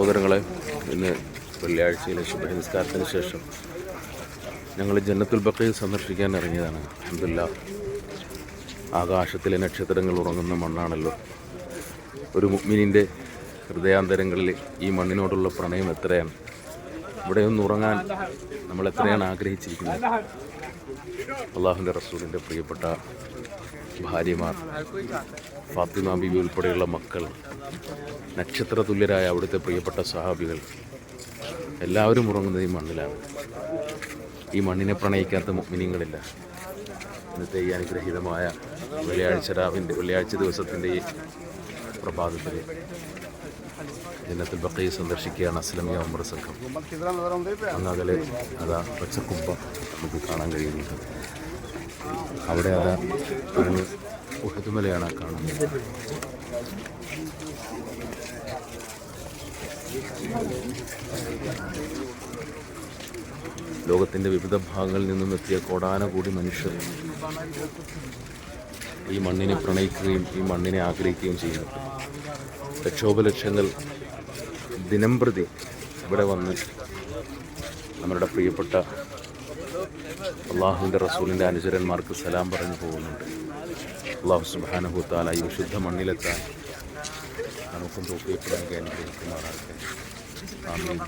സഹോദരങ്ങളെ ഇന്ന് വെള്ളിയാഴ്ചയിലെ ശുഭനമസ്കാരത്തിന് ശേഷം ഞങ്ങൾ ജന്നത്തുൽ ബക്കയിൽ സന്ദർശിക്കാൻ ഇറങ്ങിയതാണ്. അബ്ദുല്ല ആകാശത്തിലെ നക്ഷത്രങ്ങൾ ഉറങ്ങുന്ന മണ്ണാണല്ലോ. ഒരു മുഗ്മിനിന്റെ ഹൃദയാന്തരങ്ങളിൽ ഈ മണ്ണിനോടുള്ള പ്രണയം എത്രയാണ്? ഇവിടെ ഒന്ന് ഉറങ്ങാൻ നമ്മൾ എത്രയാണ് ആഗ്രഹിച്ചിരിക്കുന്നത്? അള്ളാഹുന്റെ റസൂലിന്റെ പ്രിയപ്പെട്ട ഭാര്യമാർ ഫാത്തിമ ബിബി ഉൾപ്പെടെയുള്ള മക്കൾ നക്ഷത്ര തുല്യരായ അവിടുത്തെ പ്രിയപ്പെട്ട സഹാബികൾ എല്ലാവരും ഉറങ്ങുന്നത് ഈ മണ്ണിലാണ്. ഈ മണ്ണിനെ പ്രണയിക്കാത്ത മിനിങ്ങളില്ല ഇന്നത്തെ ഈ അനുഗ്രഹീതമായ വെള്ളിയാഴ്ച രാവിന്റെ വെള്ളിയാഴ്ച ദിവസത്തിന്റെ പ്രഭാതത്തിൽ ജന്നത്തിൽ ബക്കയെ സന്ദർശിക്കുകയാണ് അസ്ലമിയ ഉമർ സംഘം അന്നകലെ അതാ പച്ചക്കുമ്പ നമുക്ക് കാണാൻ കഴിയുന്നുണ്ട് അവിടെ അതാ ഒരു ഉഹതുമലയാണ് കാണുന്നത് ലോകത്തിന്റെ വിവിധ ഭാഗങ്ങളിൽ നിന്നും എത്തിയ കോടാനകൂടി മനുഷ്യർ ഈ മണ്ണിനെ പ്രണയിക്കുകയും ഈ മണ്ണിനെ ആഗ്രഹിക്കുകയും ചെയ്യുന്നുണ്ട് ലക്ഷോപലക്ഷങ്ങൾ ദിനം പ്രതി ഇവിടെ വന്ന് നമ്മുടെ പ്രിയപ്പെട്ട അള്ളാഹുവിന്റെ റസൂലിന്റെ അനുചരന്മാർക്ക് സലാം പറഞ്ഞു പോകുന്നുണ്ട്. അള്ളാഹു സുബാനുഭൂത്താല ഈ വിശുദ്ധ മണ്ണിലെത്താൻ നമുക്കും തോക്കിയപ്പെടാൻ അനുഗ്രഹിക്കുമാറാകട്ടെ. ആമീൻ.